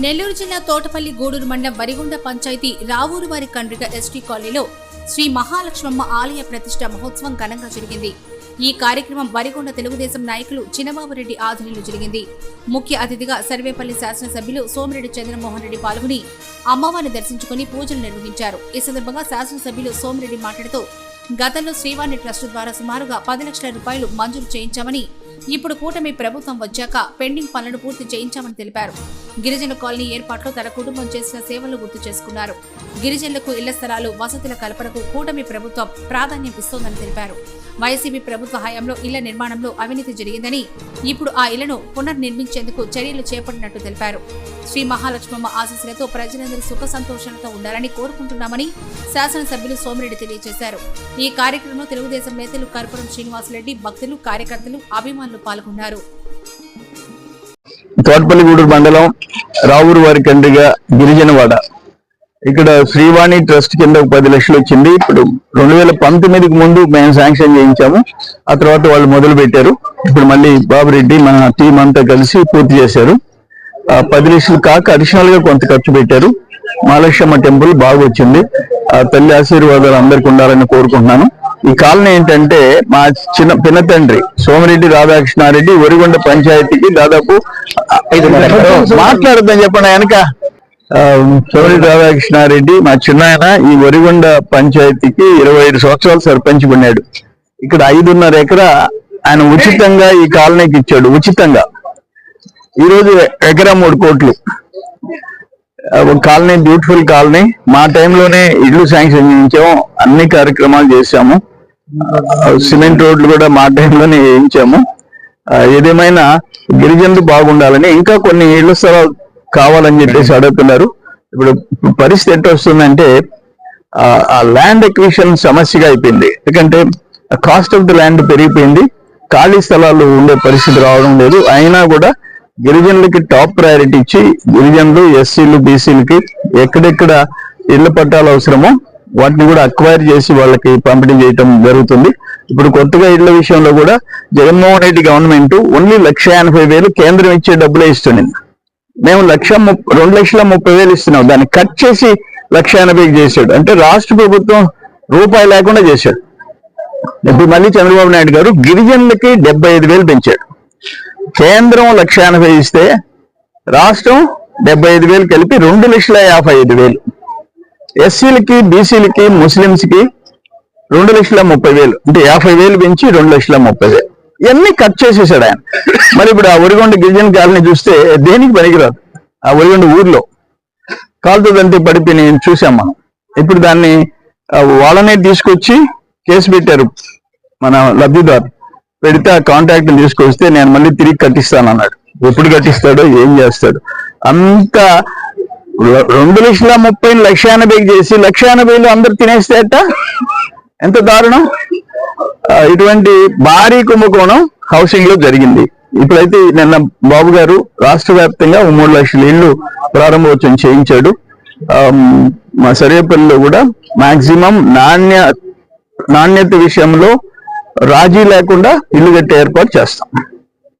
నెల్లూరు జిల్లా తోటపల్లి గూడూరు మండలం వరిగొండ పంచాయతీ రావూరు వారి కండ్రిక ఎస్టీ కాలనీలో శ్రీ మహాలక్ష్మమ్మ ఆలయ ప్రతిష్ట మహోత్సవం ఘనంగా జరిగింది. ఈ కార్యక్రమం వరిగొండ తెలుగుదేశం నాయకులు చిన్నబాబురెడ్డి ఆధ్వర్యంలో జరిగింది. ముఖ్య అతిథిగా సర్వేపల్లి శాసనసభ్యులు సోమిరెడ్డి చంద్రమోహన్ రెడ్డి పాల్గొని అమ్మవారిని దర్శించుకుని పూజలు నిర్వహించారు. ఈ సందర్భంగా శాసనసభ్యులు సోమిరెడ్డి మాట్లాడుతూ గతంలో శ్రీవాణి ట్రస్ట్ ద్వారా సుమారుగా పది లక్షల రూపాయలు మంజూరు చేయించామని ఇప్పుడు కూటమి ప్రభుత్వం వచ్చాక పెండింగ్ పనులను పూర్తి చేయించామని తెలిపారు. గిరిజన కాలనీ ఏర్పాట్లో తన కుటుంబం చేసిన సేవలు గుర్తు చేసుకున్నారు. గిరిజనులకు ఇళ్ళ స్థలాలు వసతుల కల్పనకు కూటమి ప్రభుత్వం ప్రాధాన్యం ఇస్తోందని తెలిపారు. వైసీపీ ప్రభుత్వ హయాంలో ఇళ్ళ నిర్మాణంలో అవినీతి జరిగిందని ఇప్పుడు ఆ ఇళ్ళను పునర్నిర్మించేందుకు చర్యలు చేపట్టినట్టు తెలిపారు. శ్రీ మహాలక్ష్మమ్మ ఆశీస్సులతో ప్రజలందరూ సుఖ సంతోషాలతో ఉండాలని కోరుకుంటున్నామని శాసనసభ్యులు సోమిరెడ్డి తెలియజేశారు. ఈ కార్యక్రమంలో తెలుగుదేశం నేతలు కర్పూరం శ్రీనివాసరెడ్డి భక్తులు కార్యకర్తలు అభిమానులు పాల్గొన్నారు. తోటపల్లిగూడూరు మండలం రావూరు వారి కండ్రిగా గిరిజనవాడ ఇక్కడ శ్రీవాణి ట్రస్ట్ కింద ఒక పది లక్షలు వచ్చింది. ఇప్పుడు రెండు వేల పంతొమ్మిదికి ముందు మేము శాంక్షన్ చేయించాము. ఆ తర్వాత వాళ్ళు మొదలు పెట్టారు. ఇప్పుడు మళ్ళీ బాబురెడ్డి మన టీం అంతా కలిసి పూర్తి చేశారు. ఆ పది లక్షలు కాక అడిషనల్గా కొంత ఖర్చు పెట్టారు. మహాలక్ష్మ టెంపుల్ బాగా వచ్చింది. ఆ తల్లి ఆశీర్వాదాలు అందరికి ఉండాలని కోరుకుంటున్నాను. ఈ కాలనీ ఏంటంటే మా చిన్న పిన్న తండ్రి సోమిరెడ్డి రాధాకృష్ణారెడ్డి ఒరిగొండ పంచాయతీకి దాదాపు మాట్లాడద్దని చెప్పండి వెనక. సోమిరెడ్డి రాధాకృష్ణారెడ్డి మా చిన్నాయన ఈ ఒరిగొండ పంచాయతీకి ఇరవై ఐదు సంవత్సరాలు సర్పంచ్ ఉన్నాడు ఇక్కడ ఐదున్నర ఎకరా ఆయన ఉచితంగా ఈ కాలనీకి ఇచ్చాడు ఉచితంగా. ఈ రోజు ఎకరా మూడు కోట్లు. Colony beautiful colony. మా టైంలోనే ఇల్లు శాంక్షన్ చేయించాము అన్ని కార్యక్రమాలు చేశాము. సిమెంట్ రోడ్లు కూడా మా టైంలోనే వేయించాము. ఏదేమైనా గిరిజనులు బాగుండాలని ఇంకా కొన్ని ఇళ్ళ స్థలాలు కావాలని చెప్పేసి అడుగుతున్నారు. ఇప్పుడు పరిస్థితి ఎట్లా వస్తుందంటే ఆ, ఆ ల్యాండ్ ఎక్విషన్ సమస్యగా అయిపోయింది. ఎందుకంటే కాస్ట్ ఆఫ్ ది ల్యాండ్ పెరిగిపోయింది. ఖాళీ స్థలాలు ఉండే పరిస్థితి రావడం లేదు. అయినా కూడా గిరిజనులకి టాప్ ప్రయారిటీ ఇచ్చి గిరిజనులు ఎస్సీలు బీసీలకి ఎక్కడెక్కడ ఇళ్ళ పట్టాలు అవసరమో వాటిని కూడా అక్వైర్ చేసి వాళ్ళకి పంపిణీ చేయటం జరుగుతుంది. ఇప్పుడు కొత్తగా ఇళ్ళ విషయంలో కూడా జగన్మోహన్ రెడ్డి గవర్నమెంట్ ఓన్లీ లక్ష ఎనభై వేలు కేంద్రం ఇచ్చే డబ్బులే ఇస్తుంది. మేము లక్ష రెండు లక్షల ముప్పై వేలు ఇస్తున్నాం. దాన్ని కట్ చేసి లక్ష ఎనభైకి చేశాడు. అంటే రాష్ట్ర ప్రభుత్వం రూపాయి లేకుండా చేశాడు. ఇప్పుడు మళ్ళీ చంద్రబాబు నాయుడు గారు గిరిజనులకి డెబ్బై ఐదు వేలు పెంచాడు. కేంద్రం లక్ష ఎనభై ఇస్తే రాష్ట్రం డెబ్బై ఐదు వేలు కలిపి రెండు లక్షల యాభై ఐదు వేలు. ఎస్సీలకి బీసీలకి ముస్లింస్కి రెండు లక్షల ముప్పై వేలు. అంటే యాభై వేలు పెంచి రెండు లక్షల ముప్పై వేలు. ఇవన్నీ కట్ చేసేసాడు ఆయన. మరి ఇప్పుడు ఆ ఒరిగొండ గిరిజన కాలనీ చూస్తే దేనికి పనికిరాదు? ఆ ఒరిగొండ ఊర్లో. కాలుతుందంటే పడిపోయి నేను చూసాం మనం. ఇప్పుడు దాన్ని వాళ్ళనే తీసుకొచ్చి కేసు పెట్టారు మన లబ్ధిదారు. పెడితే ఆ కాంటాక్ట్ తీసుకొస్తే నేను మళ్ళీ తిరిగి కట్టిస్తాను అన్నాడు ఎప్పుడు కట్టిస్తాడో ఏం చేస్తాడు. అంత రెండు లక్షల ముప్పై లక్ష ఎనభైకి చేసి లక్ష ఎనభైలు అందరు తినేస్తే ఎంత దారుణం? ఇటువంటి భారీ కుంభకోణం హౌసింగ్లో జరిగింది. ఇప్పుడైతే నిన్న బాబు గారు రాష్ట్ర వ్యాప్తంగా మూడు లక్షల ఇళ్ళు ప్రారంభోత్సవం చేయించాడు. మా సరేపల్లిలో కూడా మాక్సిమం నాణ్య నాణ్యత విషయంలో రాజీ లేకుండా ఇల్లు కట్టే ఏర్పాటు చేస్తాం.